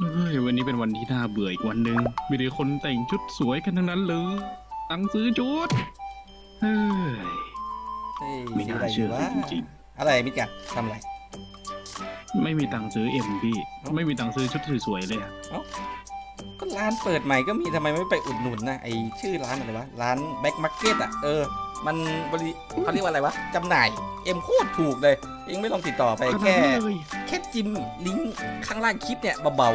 เอ้ยวันนี้เป็นวันที่น่าเบื่ออีกวันหนึ่งมีแต่คนแต่งชุดสวยกันทั้งนั้นเลยตังค์ซื้อชุดเฮ้ยเฮ้ยไม่น่าเชื่อซื้ะไรจริงอะไรมิกันทำอะไรไม่มีตังค์ซื้อเอ็มพี่ไม่มีตังค์ซื้อชุดสวยๆเลยอะก็ร้านเปิดใหม่ก็มีทำไมไม่ไปอุดหนุนนะไอชื่อร้านอะไรวะร้านแบ็คมาร์เก็ตอะเออ มันบริเขาเรียกว่าอะไรวะจำหน่ายเอ็มโคตรถูกเลยเองไม่ลองติดต่อไปขนาดแค่นั้นเลยแค่จิ้มลิงก์ข้างล่างคลิปเนี่ยเบา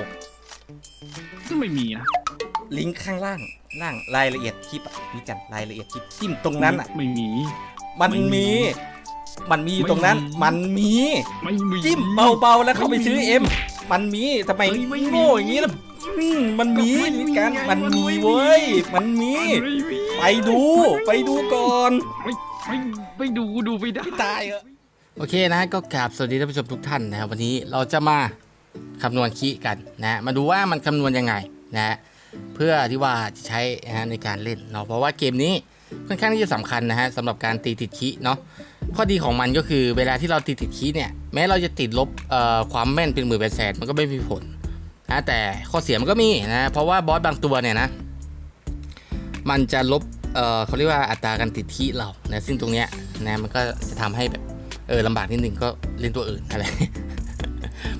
ไม่มีนะๆลิงก์ข้างล่างล่างรายละเอียดคลิปอะพี่จันรายละเอียดคลิปจิ้มตรงนั้นอะไม่มี มันไม่มีมี มันมีอยู่ตรงนั้นไม่มีมันมีไม่มีจิ้มเบาๆแล้วเข้าไปซื้อเอ็มมันมีทำไมเฮ้ยไม่มีโง่อย่างนี้ล่ะอืมมันมีไม่มีมีการไงมันมันมีไม่มีเว้ยมันมี ไม่มีไปดูไปดูก่อน ไม่ไม่ไม่ดูดูไม่ได้ตายเหรอโอเคนะก็กราบสวัสดีท่านผู้ชมทุกท่านนะครับวันนี้เราจะมาคำนวณคีย์กันนะมาดูว่ามันคำนวณยังไงนะเพื่อที่ว่าจะใช้นะฮะในการเล่นเนาะเพราะว่าเกมนี้ค่อนข้างที่จะสำคัญนะฮะสำหรับการตีติดคีย์เนาะข้อดีของมันก็คือเวลาที่เราตีติดคีย์เนี่ยแม้เราจะติดลบเอ่อความแม่นเป็นหมื่นเป็นแสนมันก็ไม่มีผลนะแต่ข้อเสียมันก็มีนะเพราะว่าบอสบางตัวเนี่ยนะมันจะลบ เออเขาเรียกว่าอัตราการติดที่เรานะซึ่งตรงเนี้ยนะมันก็จะทำให้แบบเออลำบากนิดนึงก็เล่นตัวอื่นอะไร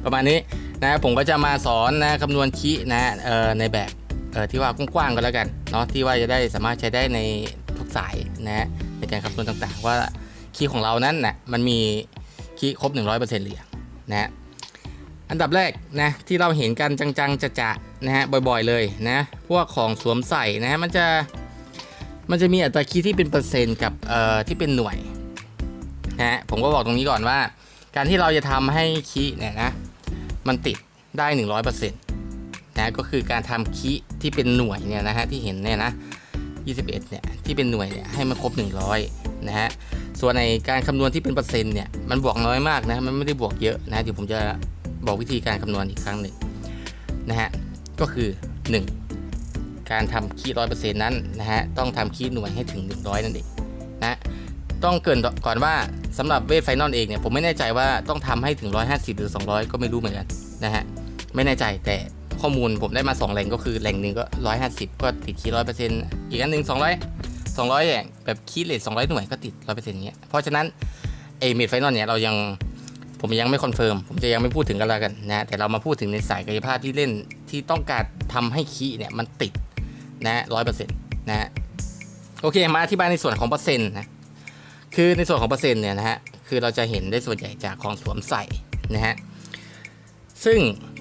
ประมาณนี้นะผมก็จะมาสอนนะคำนวณคีนะเออในแบบเออที่ว่ากว้างๆก็แล้วกันเนาะที่ว่าจะได้สามารถใช้ได้ในทุกสายนะในการคำนวณต่างๆ ว่าคีของเรานั้นนะมันมีคีครบ 100%หรือยังนะอันดับแรกนะที่เราเห็นกันจังๆจะๆนะฮะบ่อยๆเลยนะพวกของสวมใส่นะฮะมันจะ มันจะมีอัตราคีย์ที่เป็นเปอร์เซ็นต์กับเอ่อที่เป็นหน่วยนะฮะผมก็บอกตรงนี้ก่อนว่า การที่เราจะทำให้คีเนี่ยนะมันติดได้ 100%นะก็คือการทำคีที่เป็นหน่วยเนี่ยนะฮะที่เห็นเนี่ยนะ21เนี่ยที่เป็นหน่วยเนี่ยให้มันครบ 100นะฮะส่วนในการคำนวณที่เป็นเปอร์เซ็นต์เนี่ยมันบวกน้อยมากนะมันไม่ได้บวกเยอะนะเดี๋ยวผมจะบอกวิธีการคำนวณอีกครั้งหนึ่งนะฮะก็คือ 1 การทำคีย์ร้อยเปอร์เซ็นต์นั้นนะฮะต้องทำคีย์หน่วยให้ถึง 100 นั่นเองนะต้องเกินก่อนว่าสำหรับเวทไฟนอลเองเนี่ยผมไม่แน่ใจว่าต้องทำให้ถึง 150 หรือ 200 ก็ไม่รู้เหมือนกันนะฮะไม่แน่ใจแต่ข้อมูลผมได้มา 2แหล่งก็คือแหล่งหนึ่งก็ 150 ก็ติดคีย์ร้อยเปอร์เซ็นต์อีกอันหนึ่ง200 200อย่างแบบคีย์เลท200 หน่วยก็ติด 100%เงี้ยเพราะฉะนั้นเอเมดไฟนอลเนี่ยเรายังผมยังไม่คอนเฟิร์มผมจะยังไม่พูดถึงกันแล้วกันนะแต่เรามาพูดถึงในสายกายภาพที่เล่นที่ต้องการทำให้คีย์เนี่ยมันติด นะร้อยเปอร์เซ็นต์นะฮะโอเคมาอธิบายในส่วนของเปอร์เซ็นต์นะคือในส่วนของเปอร์เซ็นต์เนี่ยนะฮะคือเราจะเห็นได้ส่วนใหญ่จากของสวมใส่นะฮะซึ่ง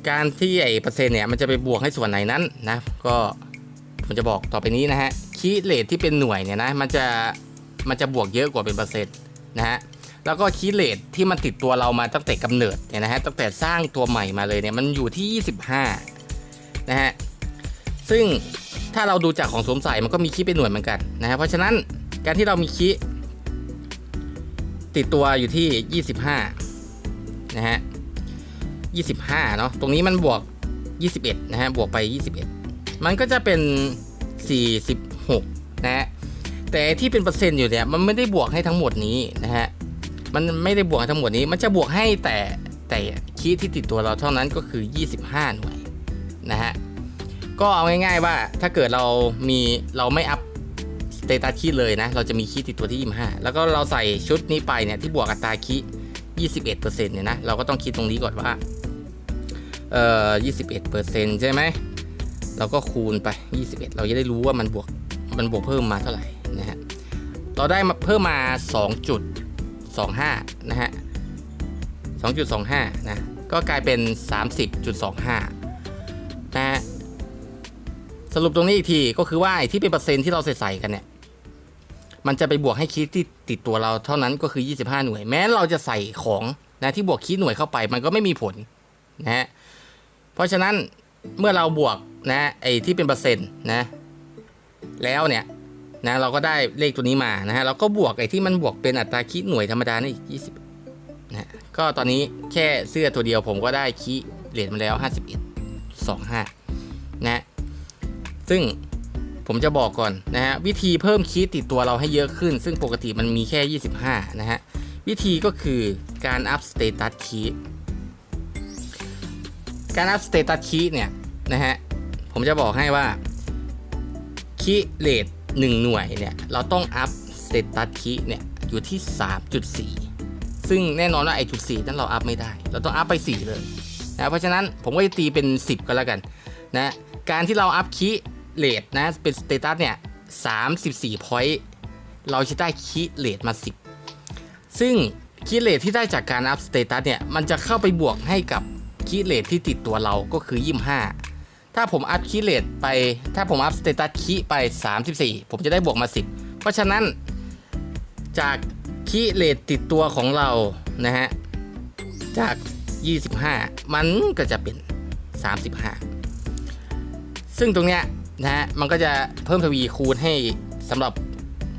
การที่ไอเปอร์เซ็นต์เนี่ยมันจะไปบวกให้ส่วนไหนนั้นนะก็ผมจะบอกต่อไปนี้นะฮะคีย์เลทที่เป็นหน่วยเนี่ยนะมันจะมันจะบวกเยอะกว่าเป็นเปอร์เซ็นต์นะฮะแล้วก็คีย์เลทที่มันติดตัวเรามาตั้งแต่กำเนิดเนี่ยนะฮะตั้งแต่สร้างตัวใหม่มาเลยเนี่ยมันอยู่ที่ 25นะฮะซึ่ง ถ้าเราดูจากของสวมใส่มันก็มีคีเป็นหน่วยเหมือนกันนะฮะเพราะฉะนั้นการที่เรามีคีติดตัวอยู่ที่ 25 นะฮะ 25 เนาะ ตรงนี้มันบวก 21 นะฮะ บวกไป 21 มันก็จะเป็น 46 นะฮะ แต่ที่เป็นเปอร์เซ็นต์อยู่เนี่ย มันไม่ได้บวกให้ทั้งหมดนี้นะฮะ มันไม่ได้บวกทั้งหมดนี้ มันจะบวกให้แต่แต่คีที่ติดตัวเราเท่านั้นก็คือ 25 หน่วยนะฮะ ก็เอาง่ายๆว่าถ้าเกิดเรามีเราไม่อัพสเตตัสคีเลยนะ เราจะมีคีติดตัวที่ 25 แล้วก็เราใส่ชุดนี้ไปเนี่ยที่บวกอัตราคี21%เนี่ยนะเราก็ต้องคิดตรงนี้ก่อนว่าเอ่อ21%ใช่ไหมเราก็คูณไป 21 เราจะได้รู้ว่ามันบวกมันบวกเพิ่มมาเท่าไหร่นะฮะเราได้มาเพิ่มมา 2.25 นะฮะ 2.25 นะ ก็กลายเป็น 30.25 สรุปตรงนี้อีกทีก็คือว่าที่เป็นเปอร์เซ็นต์ที่เราใส่ๆกันเนี่ยมันจะไปบวกให้คีย์ที่ติดตัวเราเท่านั้นก็คือ 25 หน่วย แม้เราจะใส่ของนะที่บวกคีย์หน่วยเข้าไป มันก็ไม่มีผลนะฮะเพราะฉะนั้นเมื่อเราบวกนะไอ้ที่เป็นเปอร์เซ็นต์นะแล้วเนี่ยนะเราก็ได้เลขตัวนี้มานะฮะเราก็บวกไอ้ที่มันบวกเป็นอัตราคีย์หน่วยธรรมดานี่อีก 20นะก็ตอนนี้แค่เสื้อตัวเดียวผมก็ได้คีย์เหรียญมาแล้ว 51 25นะ ซึ่งผมจะบอกก่อนนะฮะวิธีเพิ่มคีย์ติดตัวเราให้เยอะขึ้น ซึ่งปกติมันมีแค่ 25 นะฮะ วิธีก็คือการอัพสเตตัสคีย์สการอัพสเตตัสคีเนี่ยนะฮะผมจะบอกให้ว่าคีเลทหนึ่งหน่วยเนี่ยเราต้องอัพสเตตัสคีเนี่ยอยู่ที่ 3.4 ซึ่งแน่นอนว่าไอจุด4นั้นเราอัพไม่ได้ เราต้องอัพไป 4 เลยนะเพราะฉะนั้นผมก็จะตีเป็น 10 ก็แล้วกันนะการที่เราอัพคี เลทนะเป็นสเตตัสเนี่ย34 point เราจะได้คีเลทมา10ซึ่งคีเลทที่ได้จากการอัพสเตตัสเนี่ยมันจะเข้าไปบวกให้กับคีเลทที่ติดตัวเราก็คือ25ถ้าผมอัพคีเลทไป ถ้าผมอัพสเตตัสคีไป 34 ผมจะได้บวกมา 10 เพราะฉะนั้นจากคีเลทติดตัวของเรานะฮะจาก 25 มันก็จะเป็น 35 ซึ่งตรงเนี้ย นะฮะมันก็จะเพิ่มทวีคูณให้สำหรับ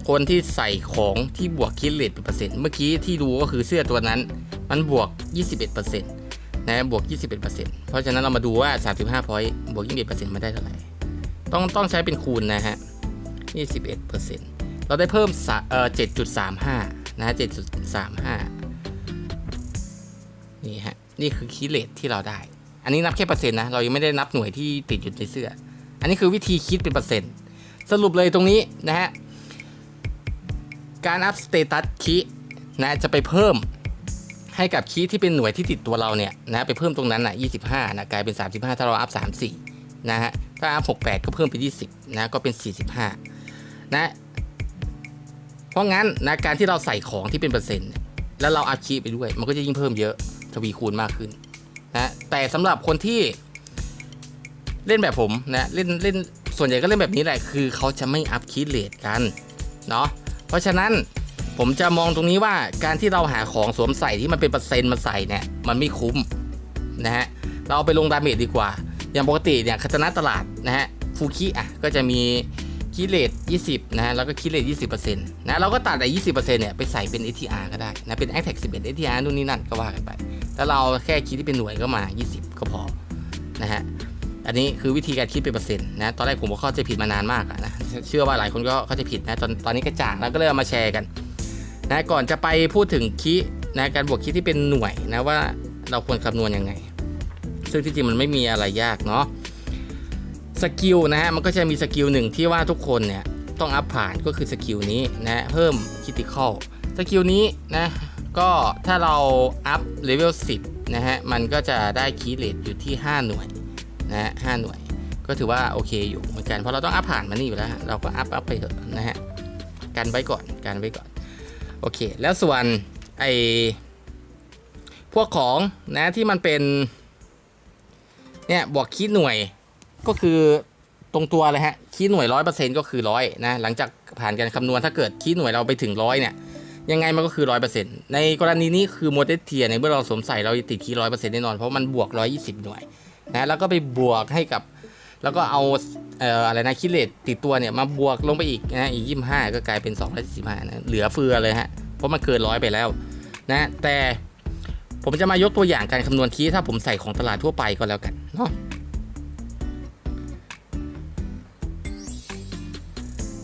คนที่ใส่ของที่บวกคิดเลทเป็นเปอร์เซ็นต์เมื่อกี้ที่ดูก็คือเสื้อตัวนั้น มันบวก 21%นะบวก 21%เพราะฉะนั้นเรามาดูว่า 35พอยต์บวก 21%มาได้เท่าไหร่ต้องต้องใช้เป็นคูณนะฮะ 21%เราได้เพิ่มสะเอ่อ7.35 นะฮะ 7.35 นี่ฮะ นี่คือคีย์เลทที่เราได้ อันนี้นับแค่เปอร์เซ็นต์นะ เรายังไม่ได้นับหน่วยที่ติดอยู่ในเสื้อ อันนี้คือวิธีคิดเป็นเปอร์เซ็นต์ สรุปเลยตรงนี้นะฮะ การอัพสเตตัสคีนะจะไปเพิ่มให้กับคีที่เป็นหน่วยที่ติดตัวเราเนี่ยนะไปเพิ่มตรงนั้นนะ25นะกลายเป็น 35 ถ้าเราอัพ34นะฮะ ถ้าอัพ68 ก็เพิ่มเป็น20นะก็เป็น 45นะ เพราะงั้นนะการที่เราใส่ของที่เป็นเปอร์เซ็นต์แล้วเราอัพคีไปด้วย มันก็จะยิ่งเพิ่มเยอะทวีคูณมากขึ้นนะแต่สำหรับคนที่ เล่นแบบผมนะเล่นเล่นส่วนใหญ่ก็เล่นแบบนี้แหละคือเขาจะไม่อัพคีเลทกันเนาะเพราะฉะนั้นผมจะมองตรงนี้ว่าการที่เราหาของสวมใส่ที่มันเป็นเปอร์เซ็นต์มาใส่เนี่ยมันไม่คุ้มนะฮะเราเอาไปลงดาเมจดีกว่า อย่างปกติเนี่ยคาตนะตลาดนะฮะฟูคิอะก็จะมีคีย์เลท20 นะฮะแล้วก็คีย์เลท20%นะเราก็ตัดไอ้20%เนี่ยไปใส่เป็น ATR ก็ได้นะเป็น a c t a c 11 ATR นู่นนี่นั่นก็ว่ากันไป แล้วเราแค่คิดที่เป็นหน่วยก็มา 20 ก็พอนะฮะ อันนี้คือวิธีการคิดเป็นเปอร์เซ็นต์นะ ตอนแรกผมก็เข้าใจผิดมานานมากนะ เชื่อว่าหลายคนก็เข้าใจผิดนะตอนตอนนี้กระจ่างแล้วก็เลยเอามาแชร์กันนะก่อนจะไปพูดถึงคีนะการบวกคีที่เป็นหน่วยนะว่าเราควรคำนวณยังไง ซึ่งที่จริงมันไม่มีอะไรยากเนาะสกิลนะฮะมันก็จะมีสกิลหนึ่งที่ว่าทุกคนเนี่ยต้องอัพผ่านก็คือสกิลนี้นะเพิ่มคิติคอลสกิลนี้นะก็ถ้าเราอัพเลเวล10นะฮะมันก็จะได้คีเลทอยู่ที่ 5 หน่วย นะฮะ5หน่วย ก็ถือว่าโอเคอยู่เหมือนกัน เพราะเราต้องอัพผ่านมันนี่อยู่แล้ว เราก็อัพอัพไปเถอะนะฮะ กันไว้ก่อน กันไว้ก่อน โอเค แล้วส่วนไอพวกของนะที่มันเป็น เนี่ยบวกคีดหน่วย ก็คือตรงตัวเลยฮะคีดหน่วยร้อยเปอร์เซ็นต์ก็คือร้อยนะหลังจากผ่านการคำนวณถ้าเกิดคีดหน่วยเราไปถึงร้อยเนี่ยยังไงมันก็คือร้อยเปอร์เซ็นต์ในกรณีนี้คือโมเดลเทียในเมื่อเราสวมใส่เราติดคีร้อยเปอร์เซ็นต์แน่นอนเพราะมันบวกร้อยยี่สิบหน่วย นะแล้วก็ไปบวกให้กับ แล้วก็เอาเอ่ออะไรนะคิเลตติดตัวเนี่ยมาบวกลงไปอีกนะอีกยี่ห้าก็กลายเป็นสองร้อยสิบห้านะเหลือเฟือเลยฮะเพราะมันเกินร้อยไปแล้วนะแต่ผมจะมายกตัวอย่างการคำนวณคีย์ถ้าผมใส่ของตลาดทั่วไปก็แล้วกันเนาะ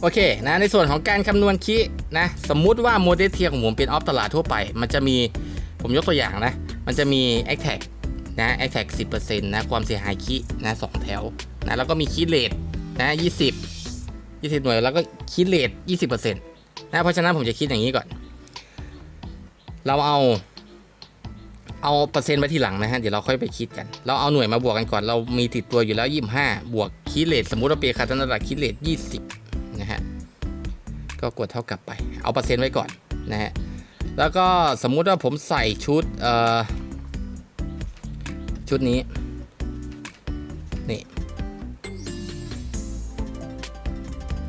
โอเคนะในส่วนของการคำนวณคีนะสมมุติว่าโมเดลเทียของผมเป็นออฟตลาดทั่วไป มันจะมีผมยกตัวอย่างนะ มันจะมี a c t a g นะ a c t a g 10%นะ ความเสียหายคีย์นะสองแถวนะแล้วก็มีคีย์เลทนะ20 20 หน่วยแล้วก็คีย์เลท20%นะเพราะฉะนั้นผมจะคิดอย่างนี้ก่อน เราเอา เอาเปอร์เซ็นต์ไว้ทีหลังนะฮะเดี๋ยวเราค่อยไปคิดกัน เราเอาหน่วยมาบวกกันก่อนเรามีติดตัวอยู่แล้ว 25 บวกคีเลตสมมุติว่าเปียคาตันดาคีเลต20 นะฮะก็กดเท่ากับไป เอาเปอร์เซ็นต์ไว้ก่อนนะฮะแล้วก็สมมุติว่าผมใส่ชุดเอ่อ ชุดนี้ นี่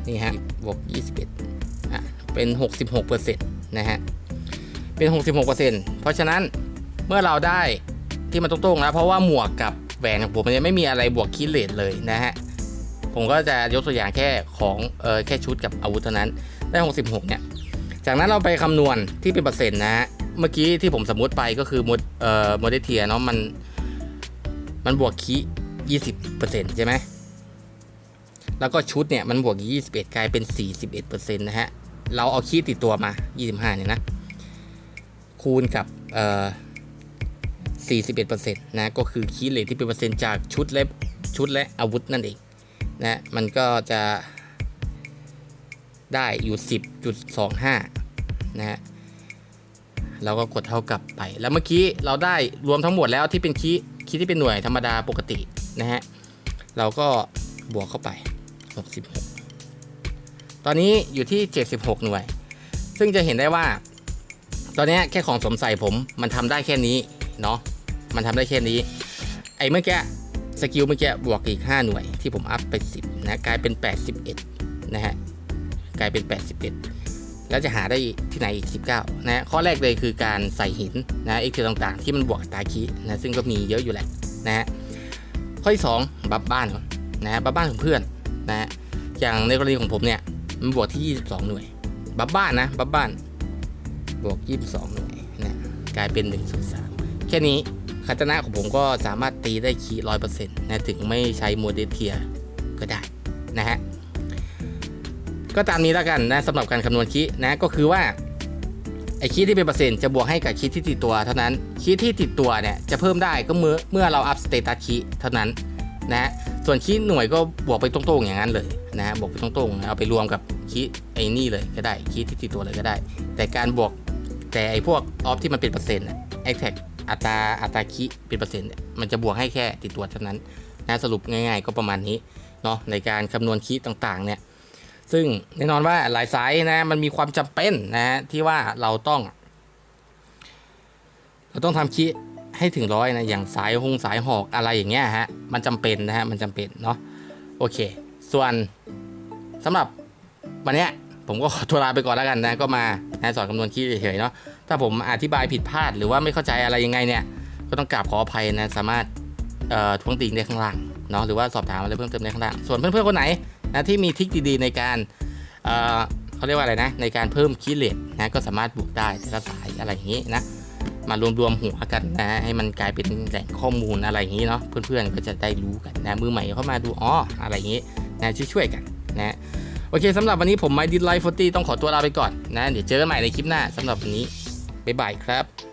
นี่ฮะบวก21อะเป็น 66%นะฮะ เป็น 66%เพราะฉะนั้นเมื่อเราได้ที่มันตรงๆแล้วเพราะว่าหมวกกับแหวนของผมมันยังไม่มีอะไรบวกคิดเลทเลยนะฮะ ผมก็จะยกตัวอย่างแค่ของเออแค่ชุดกับอาวุธเท่านั้นได้ 66 เนี่ย จากนั้นเราไปคำนวณที่เป็นเปอร์เซ็นต์นะฮะ เมื่อกี้ที่ผมสมมติไปก็คือมดเอ่อโมเดเทียเนาะมัน มันบวกคี20%ใช่ไหมแล้วก็ชุดเนี่ยมันบวก21กลายเป็น41%นะฮะ เราเอาคีย์ติดตัวมา25เนี่ยนะ คูณกับเอ่อ41%นะก็คือคีย์เลทที่เป็นเปอร์เซ็นต์จากชุดและชุดและอาวุธนั่นเองนะมันก็จะได้อยู่ 10.25 นะฮะเราก็กดเท่ากับไป แล้วเมื่อกี้เราได้รวมทั้งหมดแล้วที่เป็นคีย์ คีย์ที่เป็นหน่วยธรรมดาปกตินะฮะ เราก็บวกเข้าไป 66 ตอนนี้อยู่ที่ 76 หน่วย ซึ่งจะเห็นได้ว่า ตอนนี้แค่ของสมใส่ผมมันทำได้แค่นี้เนาะ มันทำได้แค่นี้ ไอ้เมื่อกี้สกิลเมื่อกี้บวกอีก 5 หน่วยที่ผมอัพไป 10 นะ กลายเป็น 81 นะฮะ กลายเป็น 81 แล้วจะหาได้ที่ไหนอีก 19 นะข้อแรกเลยคือการใส่หินนะเอ็กซ์ต่างๆ ที่มันบวกกับตาคีนะซึ่งก็มีเยอะอยู่แหละนะฮะข้อที่ 2 บัฟบ้านนะฮะบัฟบ้านของเพื่อนนะฮะอย่างในกรณีของผมเนี่ยมันบวกที่ 22 หน่วย บัฟบ้านนะบัฟบ้านบวก 22 หน่วยนะกลายเป็น103แค่นี้คาตนะของผมก็สามารถตีได้คีร้อยเปอร์เซ็นต์นะถึงไม่ใช้โมเดลเทียก็ได้นะฮะ ก็ตามนี้แล้วกันนะสำหรับการคำนวณคีนะก็คือว่าไอคีที่เป็นเปอร์เซ็นต์จะบวกให้กับคีที่ติดตัวเท่านั้นคีที่ติดตัวเนี่ยจะเพิ่มได้ก็เมื่อเมื่อเราอัพสเตตัสคีเท่านั้นนะฮะส่วนคีหน่วยก็บวกไปตรงๆอย่างนั้นเลยนะฮะบวกไปตรงๆเอาไปรวมกับคีไอ้นี่เลยก็ได้คีที่ติดตัวเลยก็ได้ แต่การบวกแต่ไอ้พวกออฟที่มันเป็นเปอร์เซ็นต์แอคแท็กอัตราอัตราคีเป็นเปอร์เซ็นต์มันจะบวกให้แค่ติดตัวเท่านั้นนะสรุปง่ายๆก็ประมาณนี้เนาะในการคำนวณคีต่างๆเนี่ย ซึ่งแน่นอนว่าหลายสายนะ มันมีความจำเป็นนะฮะที่ว่าเราต้อง เราต้องทำคีย์ให้ถึงร้อยนะ อย่างสายหงสายหอกอะไรอย่างเงี้ยฮะ มันจำเป็นนะฮะ มันจำเป็นเนาะ โอเค ส่วนสำหรับวันเนี้ยผมก็ขอตัวลาไปก่อนแล้วกันนะ ก็มานะสอนคำนวณคีย์เฉยๆเนาะ ถ้าผมอธิบายผิดพลาดหรือว่าไม่เข้าใจอะไรยังไงเนี่ย ก็ต้องกราบขออภัยนะ สามารถทวงติงได้ข้างล่างเนาะ หรือว่าสอบถามอะไรเพิ่มเติมได้ข้างล่าง ส่วนเพื่อนๆคนไหน นะที่มีทิคดีๆในการเอ่อเขาเรียกว่าอะไรนะ ในการเพิ่มคีเลทนะก็สามารถบุกได้แต่ละสายอะไรอย่างนี้นะมารวมๆหัวกันนะให้มันกลายเป็นแหล่งข้อมูลอะไรอย่างนี้เนาะเพื่อนๆก็จะได้รู้กันนะมือใหม่เข้ามาดูอ๋ออะไรอย่างนี้นะช่วยๆกันนะโอเคสำหรับวันนี้ผมไมดินไลฟ์ฟตี้ต้องขอตัวลาไปก่อนนะ เดี๋ยวเจอกันใหม่ในคลิปหน้าสำหรับวันนี้ บ๊ายบายครับ